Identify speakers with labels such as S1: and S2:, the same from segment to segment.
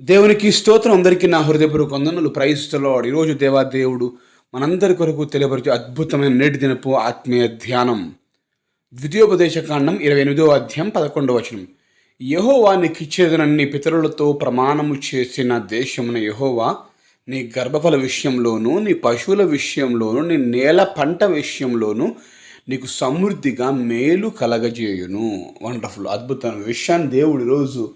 S1: దేవునికి స్తోత్రం. అందరికీ నా హృదయపూర్వక వందనలు ప్రైస్తులో ఈరోజు దేవా దేవుడు మనందరి కొరకు తెలియపరిచే అద్భుతమైన నేటి దినపు ఆత్మీయ ధ్యానం. ద్వితీయోపదేశ కాండం ఇరవై ఎనిమిదో అధ్యాయం పదకొండవ వచనం. యహోవా నీకు ఇచ్చేదనన్ని పితరులతో ప్రమాణము చేసిన దేశమున యహోవా నీ గర్భఫల విషయంలోనూ నీ పశువుల విషయంలోనూ నీ నేల పంట విషయంలోనూ నీకు సమృద్ధిగా మేలు కలగజేయును. వండర్ఫుల్ అద్భుతమైన విషయాన్ని దేవుడు ఈరోజు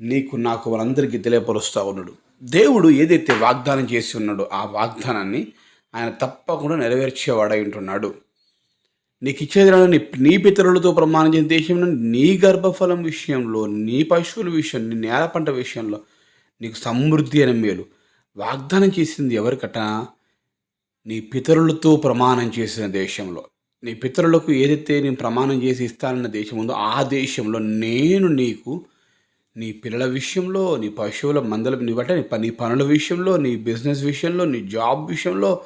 S1: నీకు నాకు వాళ్ళందరికీ తెలియపరుస్తూ ఉన్నాడు. దేవుడు ఏదైతే వాగ్దానం చేసి ఉన్నాడో ఆ వాగ్దానాన్ని ఆయన తప్పకుండా నెరవేర్చేవాడై ఉంటున్నాడు. నీకు ఇచ్చేది నీ నీ పితరులతో ప్రమాణం చేసిన దేశంలో నీ గర్భఫలం విషయంలో నీ పశువుల విషయం నీ నేల పంట విషయంలో నీకు సమృద్ధి అనే మేలు. వాగ్దానం చేసింది ఎవరికట నీ పితరులతో ప్రమాణం చేసిన దేశంలో. నీ పితరులకు ఏదైతే నేను ప్రమాణం చేసి ఇస్తానన్న దేశం ఉందో ఆ దేశంలో నేను నీకు నీ పిల్లల విషయంలో నీ పశువుల మందల నీ బట్ట నీ నీ పనుల విషయంలో నీ బిజినెస్ విషయంలో నీ జాబ్ విషయంలో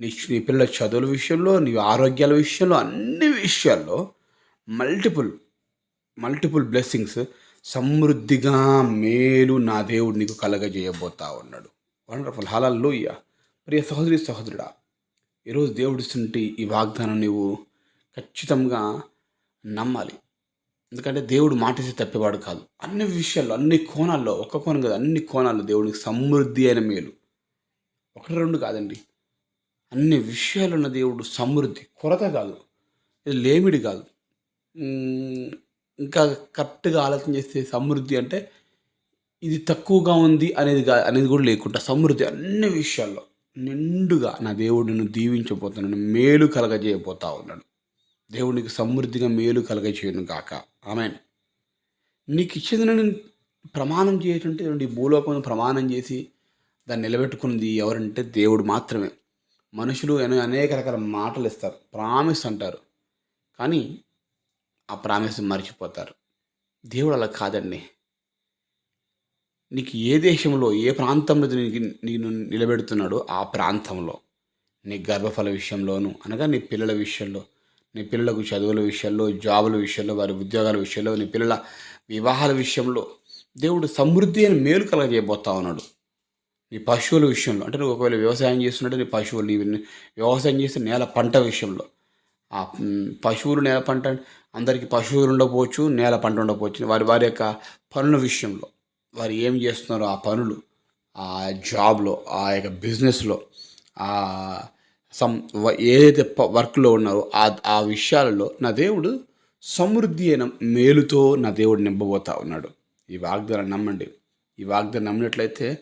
S1: నీ నీ పిల్లల చదువుల విషయంలో నీ ఆరోగ్యాల విషయంలో అన్ని విషయాల్లో మల్టిపుల్ మల్టిపుల్ బ్లెస్సింగ్స్ సమృద్ధిగా మేలు నా దేవుడు నీకు కలగజేయబోతా ఉన్నాడు. వండర్ఫుల్ హలల్లోయ ప్రియ సహోదరి సహోదరుడా ఈరోజు దేవుడిస్తుంటే ఈ వాగ్దానం నీవు ఖచ్చితంగా నమ్మాలి. ఎందుకంటే దేవుడు మాటేసి తప్పేవాడు కాదు. అన్ని విషయాల్లో అన్ని కోణాల్లో ఒక్క కోణం కాదు అన్ని కోణాల్లో దేవునికి సమృద్ధి అయిన మేలు. ఒకటి రెండు కాదండి. అన్ని విషయాలు ఉన్న దేవుడు సమృద్ధి కొరత కాదు. ఇది లేమిడి కాదు. ఇంకా కరెక్ట్గా ఆలోచన చేస్తే సమృద్ధి అంటే ఇది తక్కువగా ఉంది అనేది కా అనేది కూడా లేకుండా సమృద్ధి అన్ని విషయాల్లో నిండుగా నా దేవుడు నిన్ను దీవించబోతున్నాను మేలు కలగజేయబోతా ఉన్నాడు దేవునికి సమృద్ధిగా మేలు కలగచేయను గాక. ఆమె నీకు ఇచ్చేది నేను ప్రమాణం చేయటంటే ఈ భూలోకం ప్రమాణం చేసి దాన్ని నిలబెట్టుకున్నది ఎవరంటే దేవుడు మాత్రమే. మనుషులు అనేక రకాల మాటలు ఇస్తారు ప్రామిస్ అంటారు. కానీ ఆ ప్రామిస్ మర్చిపోతారు. దేవుడు అలా కాదండి. నీకు ఏ దేశంలో ఏ ప్రాంతంలో నీకు నేను నిలబెడుతున్నాడో ఆ ప్రాంతంలో నీ గర్భఫల విషయంలోను అనగా నీ పిల్లల విషయంలో నీ పిల్లలకు చదువుల విషయంలో జాబుల విషయంలో వారి ఉద్యోగాల విషయంలో నీ పిల్లల వివాహాల విషయంలో దేవుడు సమృద్ధి అని మేలు కలగజేయబోతా ఉన్నాడు. నీ పశువుల విషయంలో అంటే నువ్వు ఒకవేళ వ్యవసాయం చేస్తున్నట్టు నీ పశువులు నీ వ్యవసాయం చేసే నేల పంట విషయంలో. ఆ పశువులు నేల పంట అందరికీ పశువులు ఉండకపోవచ్చు నేల పంట ఉండకపోవచ్చు. వారి వారి యొక్క పనుల విషయంలో వారు ఏం చేస్తున్నారో ఆ పనులు ఆ జాబ్లో ఆ యొక్క బిజినెస్లో ఆ సమ్ ఏదైతే వర్క్లో ఉన్నారో ఆ ఆ విషయాలలో నా దేవుడు సమృద్ధి అయిన మేలుతో నా దేవుడు నింపబోతా ఉన్నాడు. ఈ వాగ్దానం నమ్మండి. ఈ వాగ్దానం నమ్మినట్లయితే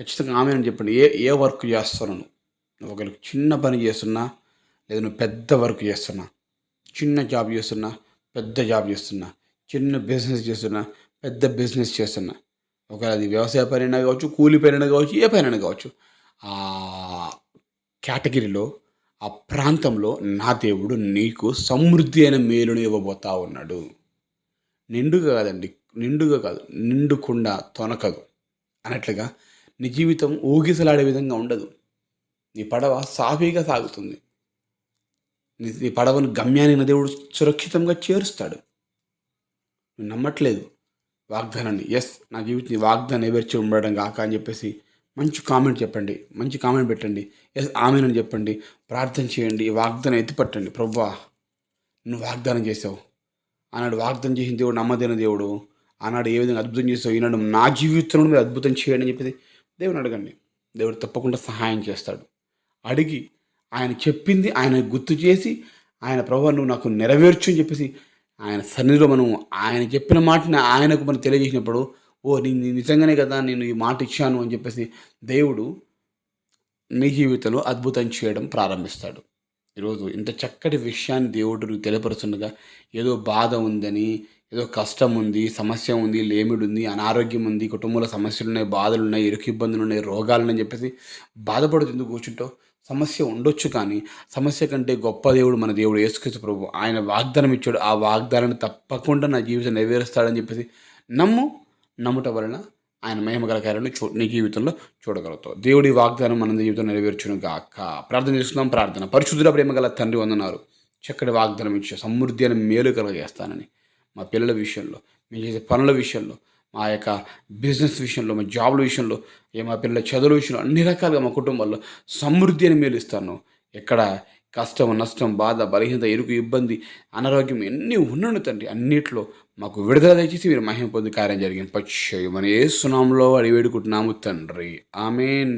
S1: ఖచ్చితంగా ఆమె అని చెప్పండి. ఏ ఏ వర్క్ చేస్తున్నాను? నువ్వు చిన్న పని చేస్తున్నా లేదా నువ్వు పెద్ద వర్క్ చేస్తున్నా చిన్న జాబ్ చేస్తున్నా పెద్ద జాబ్ చేస్తున్నా చిన్న బిజినెస్ చేస్తున్నా పెద్ద బిజినెస్ చేస్తున్నా ఒకవేళ అది వ్యవసాయ పనైనా కావచ్చు కూలి పైన కావచ్చు ఏ పైన కావచ్చు కేటగిరీలో ఆ ప్రాంతంలో నా దేవుడు నీకు సమృద్ధి అయిన మేలును ఇవ్వబోతా ఉన్నాడు. నిండుగా కాదండి నిండుగా కాదు నిండుకుండా తొనకదు. అన్నట్లుగా నీ జీవితం ఊగిసలాడే విధంగా ఉండదు. నీ పడవ సాఫీగా సాగుతుంది. నీ పడవను గమ్యాన్ని నా దేవుడు సురక్షితంగా చేరుస్తాడు. నువ్వు నమ్మట్లేదు. వాగ్దానాన్ని ఎస్ నా జీవితం వాగ్దానం నెరవేర్చి ఉండడం కాక అని చెప్పేసి మంచి కామెంట్ చెప్పండి మంచి కామెంట్ పెట్టండి. ఎస్ ఆమెనని చెప్పండి. ప్రార్థన చేయండి. వాగ్దానం ఎత్తిపట్టండి. ప్రవ్వా నువ్వు వాగ్దానం చేసావు ఆనాడు వాగ్దానం చేసిన దేవుడు నమ్మదైన దేవుడు. ఆనాడు ఏ విధంగా అద్భుతం చేసావు ఈనాడు నా జీవితంలో మీరు అద్భుతం చేయండి అని చెప్పేసి దేవుని అడగండి. దేవుడు తప్పకుండా సహాయం చేస్తాడు. అడిగి ఆయన చెప్పింది ఆయన గుర్తు చేసి ఆయన ప్రభు నువ్వు నాకు నెరవేర్చు అని చెప్పేసి ఆయన సన్నిధిలో మనం ఆయన చెప్పిన మాటని ఆయనకు మనం తెలియజేసినప్పుడు ఓ నీ నిజంగానే కదా నేను ఈ మాట ఇచ్చాను అని చెప్పేసి దేవుడు నీ జీవితంలో అద్భుతం చేయడం ప్రారంభిస్తాడు. ఈరోజు ఇంత చక్కటి విషయాన్ని దేవుడు నీకు తెలియపరుస్తుండగా ఏదో బాధ ఉందని ఏదో కష్టం ఉంది సమస్య ఉంది లేమిడు ఉంది అనారోగ్యం ఉంది కుటుంబంలో సమస్యలు ఉన్నాయి బాధలు ఉన్నాయి ఇరుకు ఇబ్బందులు ఉన్నాయి రోగాలు ఉన్నాయని చెప్పేసి బాధపడుతూ ఎందుకు కూర్చుంటావు? సమస్య ఉండొచ్చు కానీ సమస్య కంటే గొప్ప దేవుడు మన దేవుడు యేసుక్రీస్తు ప్రభు. ఆయన వాగ్దానం ఇచ్చాడు. ఆ వాగ్దానాన్ని తప్పకుండా నా జీవితం నెరవేరుస్తాడని చెప్పేసి నమ్ము. నమ్ముట వలన ఆయన మహిమగల కార్యాలను చూ నీ జీవితంలో చూడగలుగుతావు. దేవుడి వాగ్దానం మన జీవితంలో నెరవేర్చును గాక ప్రార్థన చేస్తున్నాం ప్రార్థన. పరిశుద్ధుల ప్రేమగల తండ్రి వందన్నారు చక్కటి వాగ్దానం ఇచ్చే సమృద్ధి అని మేలు కలగజేస్తానని మా పిల్లల విషయంలో మేము చేసే పనుల విషయంలో మా యొక్క బిజినెస్ విషయంలో మా జాబ్ల విషయంలో ఏ మా పిల్లల చదువుల విషయంలో అన్ని రకాలుగా మా కుటుంబాల్లో సమృద్ధి అని మేలు ఇస్తాను. ఎక్కడ కష్టం నష్టం బాధ బలహీనత ఇరుకు ఇబ్బంది అనారోగ్యం ఎన్ని ఉన్నాను తండ్రి అన్నిట్లో మాకు విడుదల దయచేసి మీరు మహిమ పొంది కార్యం జరిగింది పచ్చయమని ఏ సునాంలో అడిగి వేడుకుంటున్నాము తండ్రి. ఆమెన్.